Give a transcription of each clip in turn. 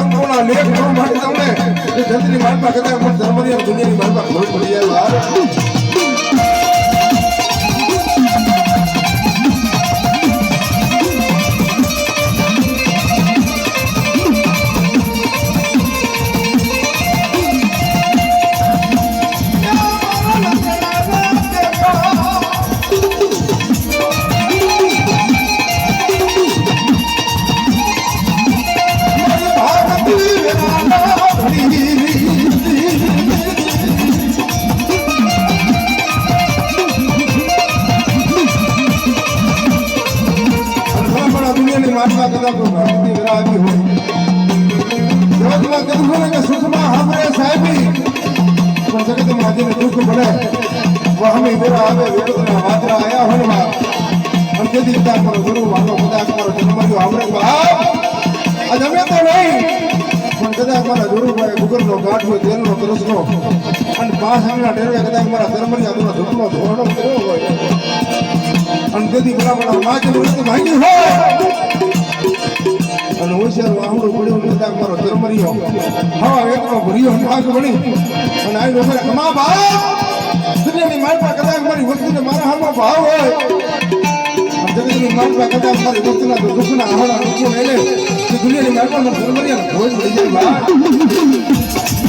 સંતોના લેખ ન માટે તમને જલ્દી માલપા કદાચ માનવા કદાચ કોઈ ભારતીય આવી મળે. વહમી વેરા આવે વેદના વાદરા અને તેથી ગુરુ મારો કદાચ મારો જન્મર્યો આવડે બાપ તો નહીં. પણ કદાચ મારા ગુરુભાઈ ગુગરનો ગાંઠ તેલનો તરસનો. અને પાંચ આંગણા ટેરવે મારા ધર્મની આગળનો ધૂપનો ધોરણો કર્યો હોય. અને તેથી મારા માચ મૃત્યુ માંગી હોય. અને હોશિયાર વાહુડું પડ્યું કદાચ મારો ધર્મરીયો હવા એકનો ભર્યો ભાગ બની. અને આવી લોકો કમા ભાવ દુનિયાની માલપા કદાચ મારી વસ્તુને મારા હાથમાં ભાવ હોય. જગતની માલપા કદાચ મારી વસ્તુના દુઃખના આહડા દુઃખો લઈને દુનિયાની માલપા મને ધર્મરીયા ભોજ જાય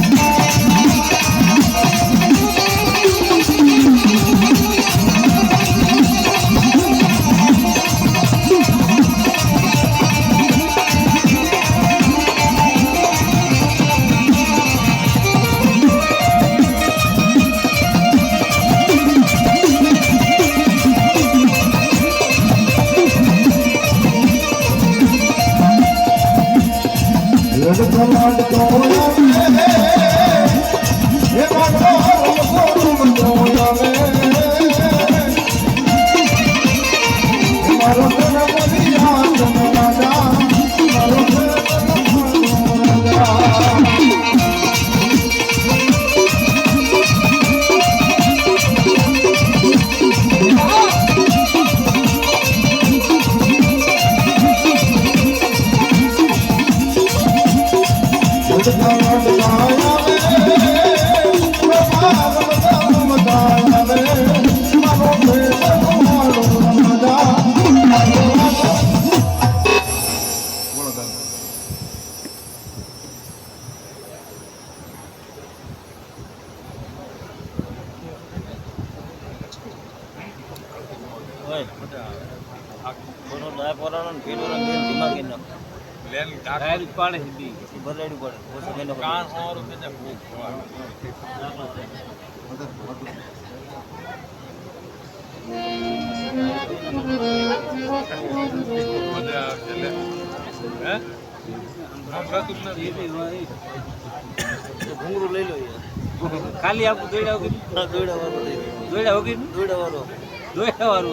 ભરેડી પડે ઓછો કેનો કાન હોરું કે ને ભૂખ મજા આવશે લે હે સાંભળાતું જ નથી ઘૂંગરું લઈ લો યાર ખાલી આપું દોડ્યા વગર દોડ્યા વાળો લઈ લો દોડ્યા વગર દોડ્યા વાળો દોડ્યા વાળો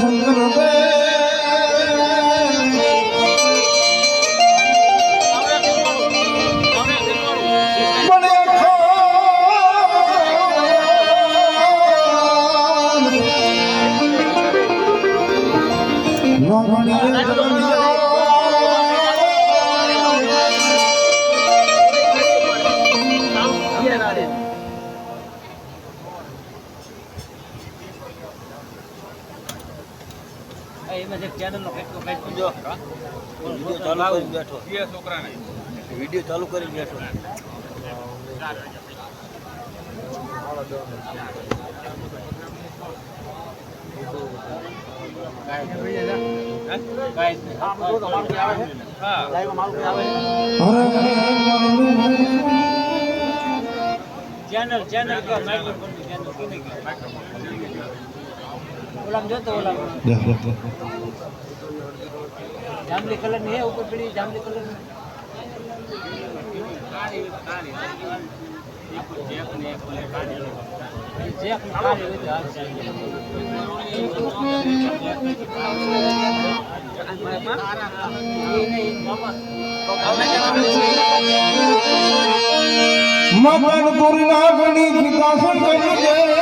hunger એમાં એક ચેનલ નો કેટલો કઈ જો વિડિયો ચાલુ કરી બેઠો. છોકરાને. વિડિયો ચાલુ કરી બેઠો. ચેનલ ચેનલ ચેનલ જાંબલી કલરની હે ઉપર પડી જાંબલી કલર મગન ગુરુ ગણી વિકાસ કરી દે.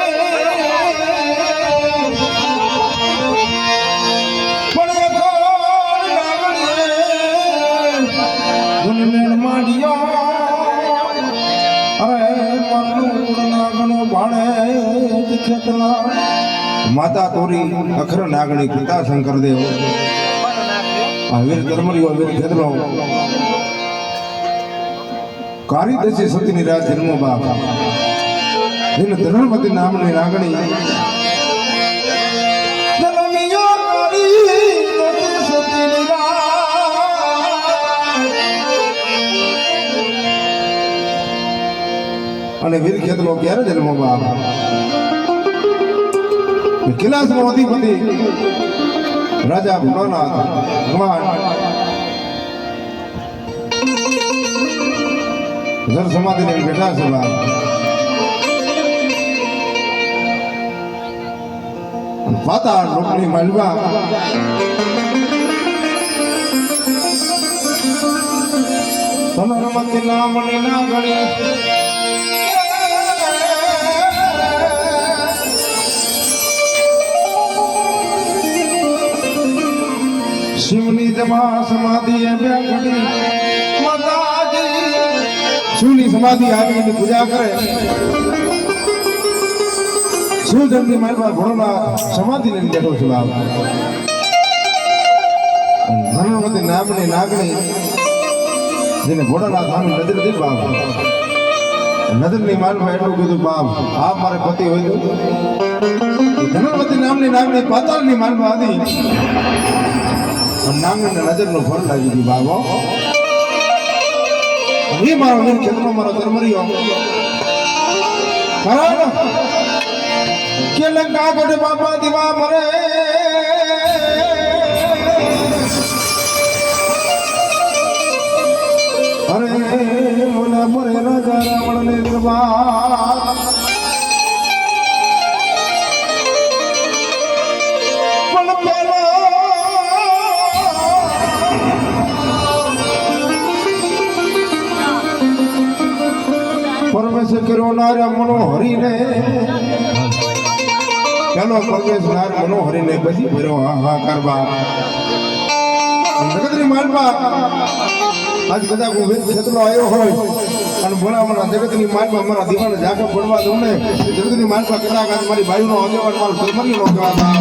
માતા તોરી અખર નાગણી પિતા શંકર દેવ આ વીર ધર્મરીઓ વીર ખેતલો કારી દશી સતીની રાત જન્મો બાપ એને નામની નાગણી. અને વીર ખેતલો ક્યારે જન્મો બાપ કિલાસનો અધિપતિ રાજા ભોળાનાથ ભગવાન. જન સમાધિ ને બેઠા છે પાતા લોકની માલવા નામ નામની ના ગણી જમા સમાધિ એની શિવની આવીને પૂજા કરે. શિવજનની માલમાં ઘોડોના સમાધિ લઈને બેઠો છું બાપ. ધર્મવતી નામની નાગણી, જેને ઘોડાના સામે નજર દીધી બાપ. નજરની માલમાં એટલું કીધું, બાપ, આ મારે પતિ હોય તો? ધર્મવતી નામની નાગણી પાતાળની માલમાં હતી. નાગણીને નજરનો ફળ લાગી ગયું, બાબો. એ મારો વીર ખેતરો મારો ધર્મરીઓ ખરા કે લંકા કોટે બાપા દીવા મરે અરે મોલા મરે રાજા રાવણ ને દરબાર પરમેશ કર્યો મનોહરીને. મનો હરીને પેલો પરમેશ નાર મનો હરીને પછી ભર્યો હાહાકાર બાપ જગતની માલમાં આજ કદાચ હું વેદ ક્ષેત્રો આવ્યો હોય. અને બોલાવવાના જગતની માલમાં મારા દીવાને જાગા પડવા દઉં ને. જગતની માલમાં કદાચ આજ મારી ભાઈનો આગેવાન મારો ધર્મનીનો કહેવાતા.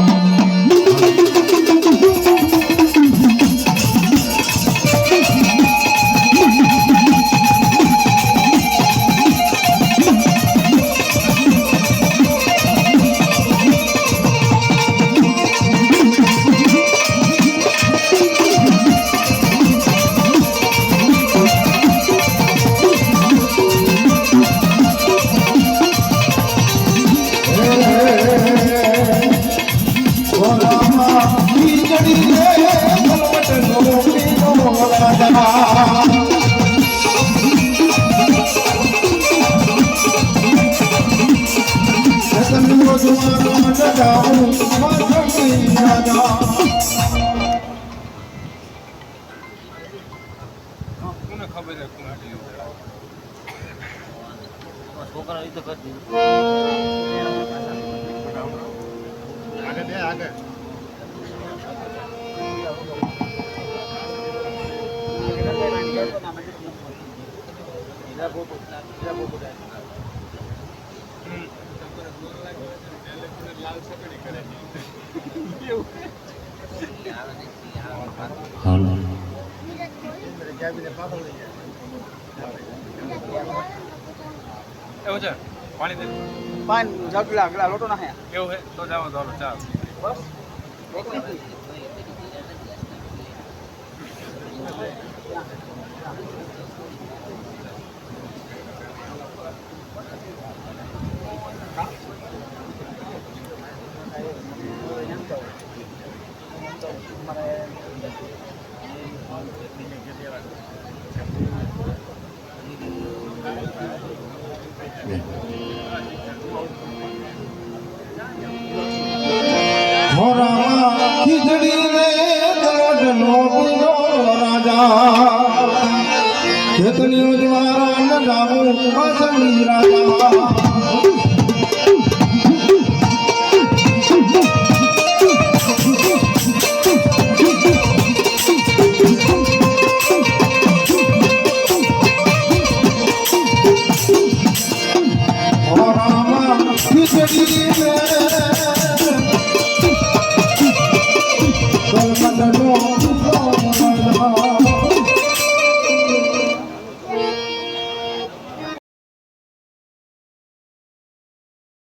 કોને ખબર છે કોણ આગળ છોકરા આગળ કરી દીધું એવું છે? પાણી દે. પાન જગલા ગલા લોટો ના એવું છે તો જાવ તો ચા બસ એક ચેતનીઓ દ્વારા ન ગાવું અસંગી રાજા Thank you.